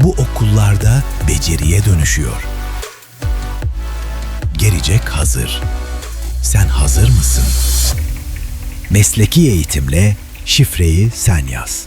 bu okullarda beceriye dönüşüyor. Gelecek hazır. Sen hazır mısın? Mesleki eğitimle şifreyi sen yaz.